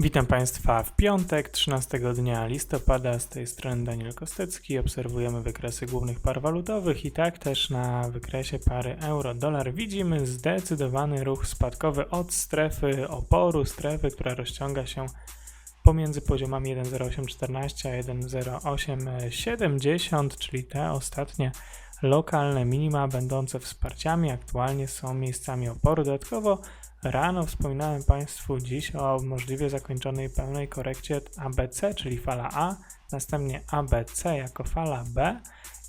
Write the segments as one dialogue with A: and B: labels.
A: Witam Państwa w piątek, 13 dnia listopada. Z tej strony Daniel Kostecki. Obserwujemy wykresy głównych par walutowych i tak też na wykresie pary euro-dolar widzimy zdecydowany ruch spadkowy od strefy oporu, strefy, która rozciąga się pomiędzy poziomami 1,0814 a 1,0870, czyli te ostatnie lokalne minima będące wsparciami aktualnie są miejscami oporu. Dodatkowo Rano wspominałem Państwu dziś o możliwie zakończonej pełnej korekcie ABC, czyli fala A, następnie ABC jako fala B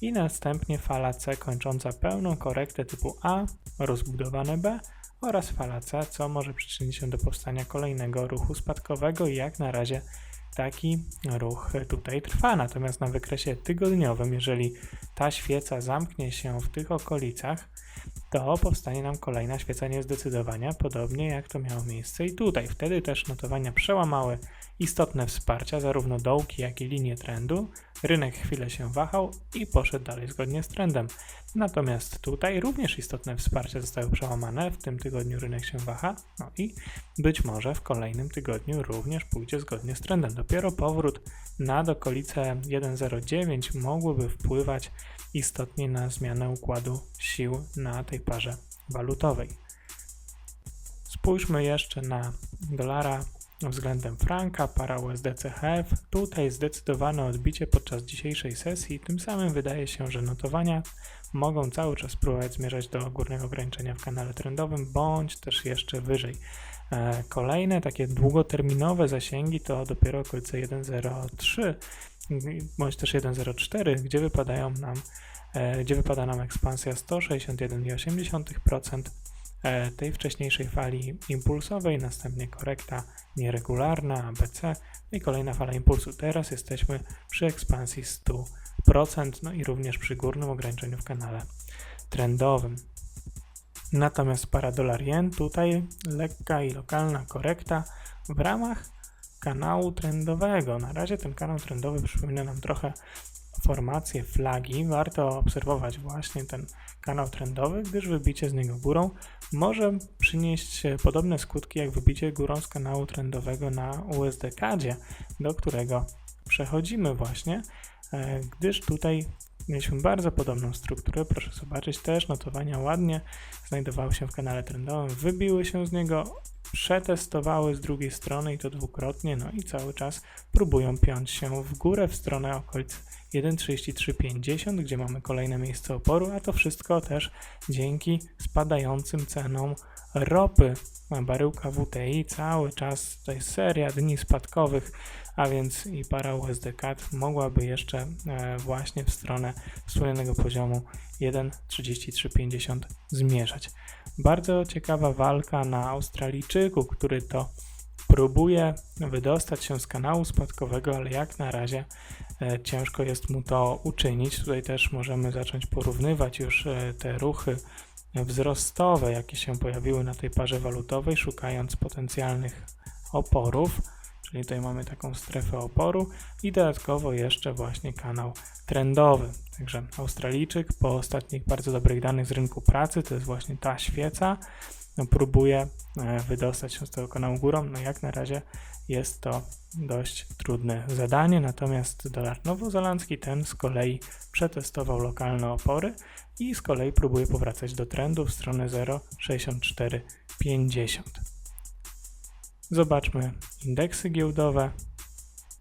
A: i następnie fala C kończąca pełną korektę typu A, rozbudowane B oraz fala C, co może przyczynić się do powstania kolejnego ruchu spadkowego i jak na razie taki ruch tutaj trwa. Natomiast na wykresie tygodniowym, jeżeli ta świeca zamknie się w tych okolicach, to powstanie nam kolejna świeca niezdecydowania, podobnie jak to miało miejsce i tutaj. Wtedy też notowania przełamały istotne wsparcia, zarówno dołki, jak i linie trendu. Rynek chwilę się wahał i poszedł dalej zgodnie z trendem. Natomiast tutaj również istotne wsparcia zostały przełamane. W tym tygodniu rynek się waha, no i być może w kolejnym tygodniu również pójdzie zgodnie z trendem. Dopiero powrót nad okolice 1,09 mogłyby wpływać istotnie na zmianę układu sił na tej parze walutowej. Spójrzmy jeszcze na dolara względem franka, para USD-CHF. Tutaj zdecydowane odbicie podczas dzisiejszej sesji. Tym samym wydaje się, że notowania mogą cały czas próbować zmierzać do górnego ograniczenia w kanale trendowym, bądź też jeszcze wyżej. E, kolejne takie długoterminowe zasięgi to dopiero okolice 1.03 bądź też 1.04, gdzie wypadają nam, e, gdzie wypada nam ekspansja 161,8% e, tej wcześniejszej fali impulsowej, następnie korekta nieregularna ABC no i kolejna fala impulsu. Teraz jesteśmy przy ekspansji 100%, no i również przy górnym ograniczeniu w kanale trendowym. Natomiast para dolar jen tutaj lekka i lokalna korekta w ramach kanału trendowego. Na razie ten kanał trendowy przypomina nam trochę formację flagi. Warto obserwować właśnie ten kanał trendowy, gdyż wybicie z niego górą może przynieść podobne skutki jak wybicie górą z kanału trendowego na USD-kadzie, do którego przechodzimy właśnie, e, gdyż tutaj mieliśmy bardzo podobną strukturę. Proszę zobaczyć, też notowania ładnie znajdowały się w kanale trendowym, wybiły się z niego, przetestowały z drugiej strony i to dwukrotnie, no i cały czas próbują piąć się w górę w stronę okolic 1,3350, gdzie mamy kolejne miejsce oporu, a to wszystko też dzięki spadającym cenom ropy. Baryłka WTI cały czas, jest seria dni spadkowych, a więc i para USD CAD mogłaby jeszcze e, właśnie w stronę wspomnianego poziomu 1,3350 zmierzać. Bardzo ciekawa walka na Australijczyku, który to próbuje wydostać się z kanału spadkowego, ale jak na razie e, ciężko jest mu to uczynić. Tutaj też możemy zacząć porównywać już e, te ruchy wzrostowe, jakie się pojawiły na tej parze walutowej, szukając potencjalnych oporów. Czyli tutaj mamy taką strefę oporu i dodatkowo jeszcze właśnie kanał trendowy. Także Australijczyk po ostatnich bardzo dobrych danych z rynku pracy, to jest właśnie ta świeca, no, próbuje e, wydostać się z tego kanału górą. No jak na razie jest to dość trudne zadanie, natomiast dolar nowozelandzki ten z kolei przetestował lokalne opory i z kolei próbuje powracać do trendu w stronę 0,6450. Zobaczmy indeksy giełdowe.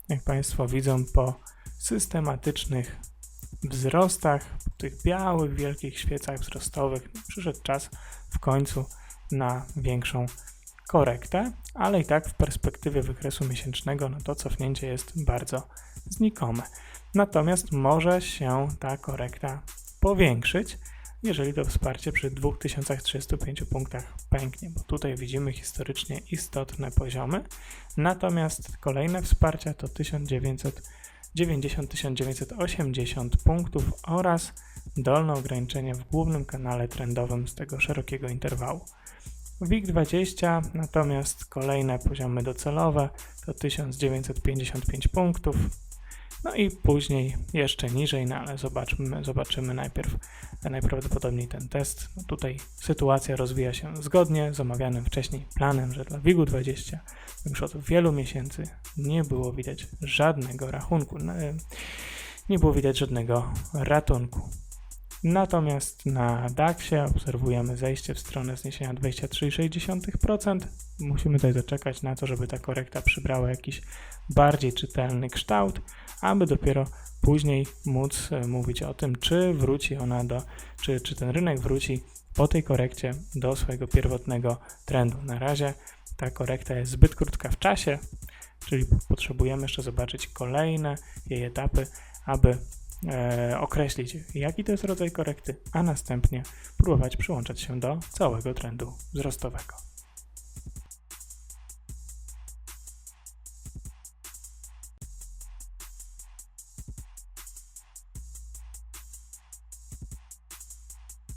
A: Jak Państwo widzą, po systematycznych wzrostach, tych białych, wielkich świecach wzrostowych, przyszedł czas w końcu na większą korektę, ale i tak w perspektywie wykresu miesięcznego no to cofnięcie jest bardzo znikome. Natomiast może się ta korekta powiększyć, jeżeli to wsparcie przy 2035 punktach pęknie, bo tutaj widzimy historycznie istotne poziomy. Natomiast kolejne wsparcia to 1990-1980 punktów oraz dolne ograniczenie w głównym kanale trendowym z tego szerokiego interwału. WIG20 natomiast kolejne poziomy docelowe to 1955 punktów No i później jeszcze niżej, no ale zobaczmy, zobaczymy najpierw najprawdopodobniej ten test. No tutaj sytuacja rozwija się zgodnie z omawianym wcześniej planem, że dla WIG-20 już od wielu miesięcy nie było widać żadnego rachunku, e, nie było widać żadnego ratunku. Natomiast na DAX-ie obserwujemy zejście w stronę zniesienia 23,6%. Musimy tutaj zaczekać na to, żeby ta korekta przybrała jakiś bardziej czytelny kształt, aby dopiero później móc e, mówić o tym, czy wróci ona do, czy, czy ten rynek wróci po tej korekcie do swojego pierwotnego trendu. Na razie ta korekta jest zbyt krótka w czasie, czyli potrzebujemy jeszcze zobaczyć kolejne jej etapy, aby e, określić, jaki to jest rodzaj korekty, a następnie próbować przyłączać się do całego trendu wzrostowego.